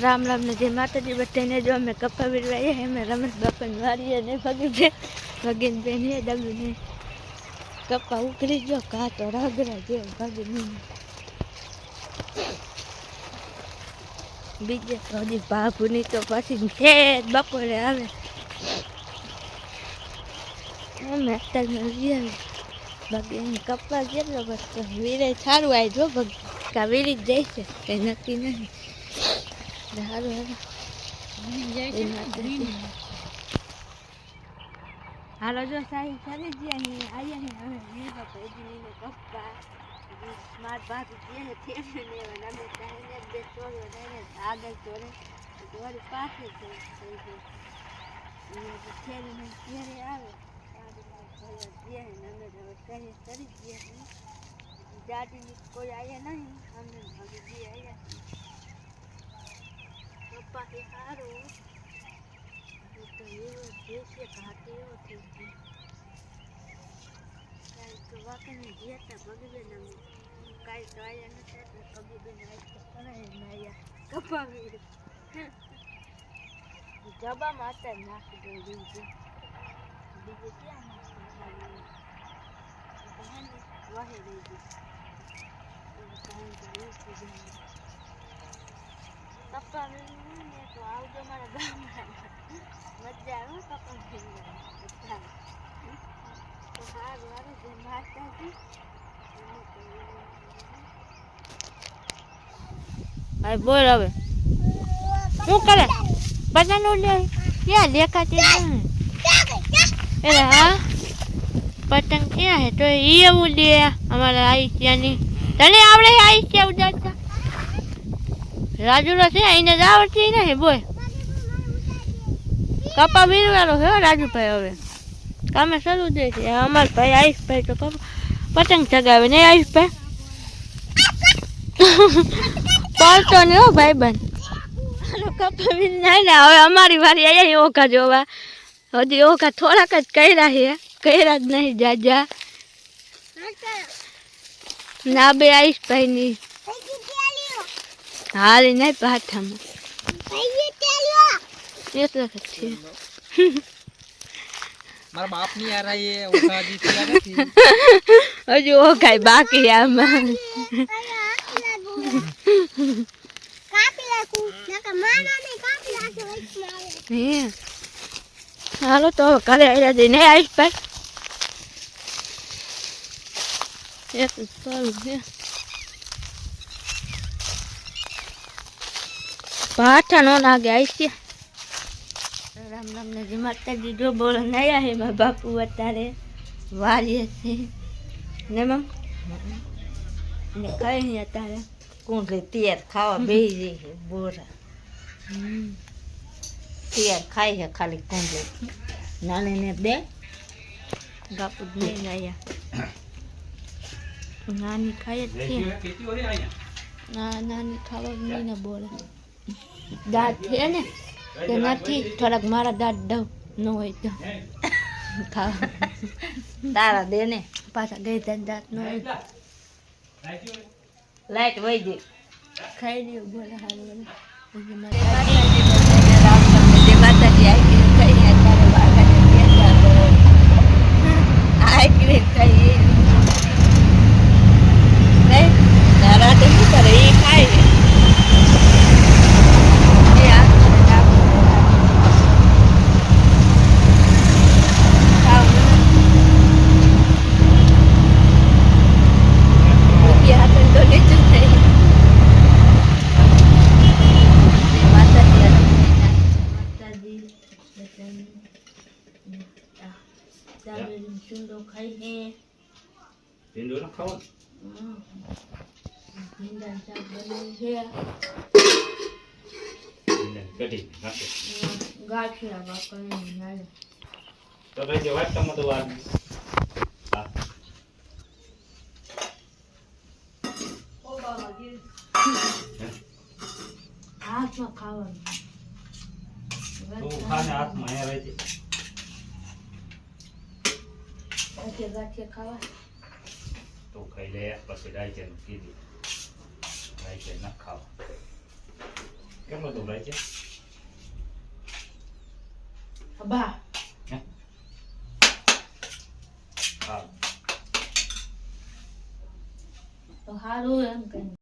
રામ રામ ને જય માતાજી બધાને જો અમે કપા વીરવાઈએ અમે રમેશ બાપાને વારીએ ને ભગી ભગીન બેન હે ડબલું કપા ઉકળી જો કા તો રાગરા જે ભગીન. બીજે તો હજી બાપુની તો પછી છે બપોરે આવે. અમે અત્યારે લઈ આવી ભગીન એમ કપા કેટલો બધો વીરે, સારું આવી જો ભગી કા વીરી જ જાય છે, કંઈ નક્કી નહીં સારું હારું એ હાલો જો સારી સારી જ અહીં આવ્યા હવે મેં ભેજી ને પપ્પા સ્માર્ટ બાપ જે ને થેને ને એવા તાઈને બે ચોર્યો ને આગળ ચોરે વળી પાસે છે થઈ ગઈ એને તો થેલી ને ઘેરે આવે દાદી કોઈ આયા નહીં અમને ભગી આયા પપ્પા કે સારું તો એવો દેશે ઘાટ એવો થઈ ગયો કાંઈ જે હતા ભગીબેન અમે કાંઈ આયા નથી એટલે ભગીબેન આવી તો કરાય ને આયા, કપાવી જબામાં અત્યારે નાખી દઉં બીજું બીજે ક્યાં નાખવાનું વાહે રહી ગયું. કપા ને તો આવજો મારા ગામમાં. મજા આવે હો કપા બધા તો સારું હારું જય માતાજી હવે બોલ હવે. શું કરે? બધાનું લે. ક્યાં દેખાતી એટલે હા? પતંગ ક્યાં હે? તો ઈ એવું લે અમારા આઈસિયાની. તને આવડે આઈસિયા ઉડાડતા? રાજુલો છે એને જ આવડતી નહીં બોલ. કપા વીરવાળો છે હો રાજુભાઈ હવે. કામે શરૂ દે છે અમાર ભાઈ આયુષભાઈ તો કપા પતંગ ચગાવે ને આયુષભાઈ પડતો ને હો ભાઈ બંધ કપા વીર ના ને હવે અમારી વારી અહીંયા ઓખા જોવા હજી ઓખા થોડાક જ કર્યા છે કર્યા જ નહીં જાજા ના બે આવીશ ભાઈ ની હાલ નહીં પાઠામાં એટલે જ છે મારા બાપની યાર એ હજુ ઓ બાકી આમાં. હાલો તો કાલે આવ્યા જઈને આવીશ ભાઈ. એક સારું છે. પાઠા નો લાગે આવીશ છે. રામ રામ ને જે માતાજી જો બોલો નયા હે મારા બાપુ અત્યારે? વારીએ છે. ને મમ? ને કઈ નહીં અત્યારે? કુંડલી તેર ખાવા બે જઈ છે બોરા. તેર ખાય છે ખાલી કુંડલી. નાની ને દે બાપુ નહીં આવ્યા નાની ખાય જ છે. ના નાની ખાવા જ નહીં ને બોલે. દાંત છે ને? કે નથી થોડાક મારા દાંત દઉં ન હોય તો. ખાવા. તારા દે ને પાછા ગઈ ત્યાં દાંત ન હોય. લાઈટ વહી ગઈ. ખાઈ લ્યો બોલે હારું બોલે માતાજી માતાજી આવી ખાઈ અત્યારે વાઘાને બેઠા આવી ખાઈ નહીં તારા તો શું કરે એ ખાય છે એ આ ખાવ રૂપિયા હાથે તો લીધું જ નહીં માતાજી માતાજી બધાને ચૂંદો ખાઈને ભીંડો ન ખાવો ભીંડા શાક બન્યું છે કઢી નાખો ગાંઠિયા બાકરની નાળે તો ભાઈ જે વાત તમે તો હા હાથમાં ખાવાનું તું ખાને હાથમાં અહીંયા રહેજે ગાંઠિયા ગાંઠિયા ખાવા તું ખાઈ લે પછી રાઈચે કીધી રાઈચે ન ખાવા કેમ ભાઈ છે બા હા તો સારું એમ કઈ.